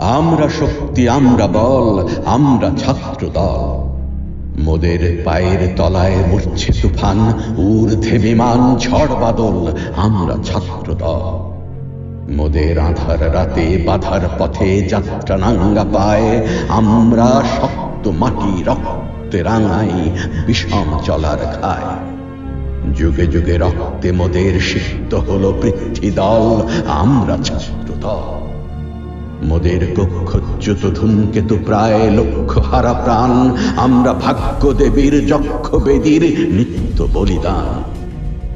আমরা শক্তি, আমরা বল, আমরা ছাত্র দল মোদের পায়ের তলায় মরছে তুফান ঊর্ধ্বে বিমান ঝড় বাদল, আমরা ছাত্র দল মোদের আধার রাতে বাধার পথে যাত্রা নাঙ্গা পায়, আমরা শক্ত মাটি রক্তে রাঙাই, বিষম চলার খায়। যুগে যুগে রক্তে মোদের সিক্ত হলো পৃথ্বী দল, আমরা ছাত্র দল মোদের কক্ষচ্যুত ধূমকেতু প্রায় লক্ষ হারা প্রাণ। আমরা ভাগ্য দেবীর যক্ষ বেদীর নিত্য বলিদান।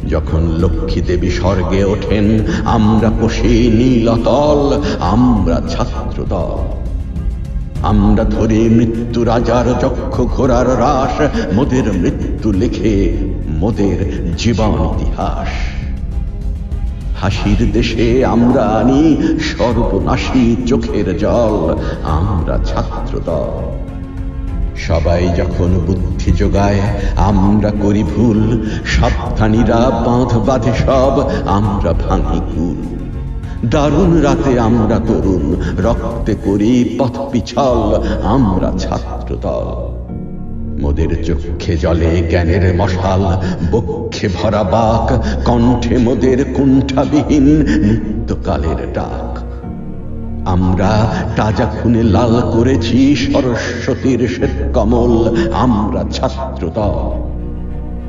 যখন লক্ষ্মী দেবী স্বর্গে ওঠেন, আমরা পশি নীলতল, আমরা ছাত্র দল আমরা ধরে মৃত্যু রাজার যক্ষ ঘোড়ার রাস মোদের মৃত্যু লিখে মোদের জীবন ইতিহাস। হাসির দেশে আমরা আনি সর্বনাশী চোখের জল, আমরা ছাত্র দল সবাই যখন বুদ্ধি যোগায়, আমরা করি ভুল। সাবধানীরা বাঁধ বাঁধে সব, আমরা ভাঙি কুল। দারুণ রাতে আমরা তরুণ, রক্তে করি পথ পিছল, আমরা ছাত্র দল মোদের চক্ষে জলে জ্ঞানের মশাল, বক্ষে ভরা বাক, কণ্ঠে মোদের কুণ্ঠাবিহীন নিত্যকালের ডাক। আমরা তাজা খুনে লাল করেছি সরস্বতীর শ্বেত কমল আমরা ছাত্র দল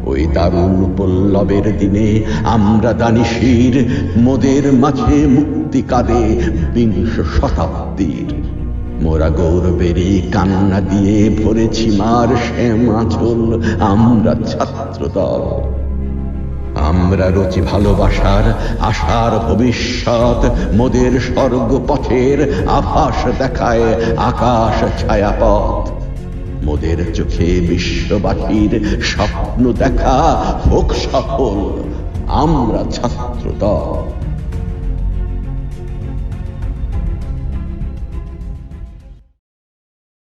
ওই দারুণ পল্লবের দিনে আমরা দানিশির, মোদের মাঝে মুক্তি কাঁদে বিংশ শতাব্দীর। মোরা গৌরবেরই কান্না দিয়ে ভরেছি মার শ্যাম আঁচল আমরা ছাত্র দল আমরা রচি ভালোবাসার আশার ভবিষ্যৎ। মোদের স্বর্গ পথের আভাস দেখায় আকাশ ছায়াপথ। মোদের চোখে বিশ্ববাসীর স্বপ্ন দেখা হোক সফল। আমরা ছাত্র দল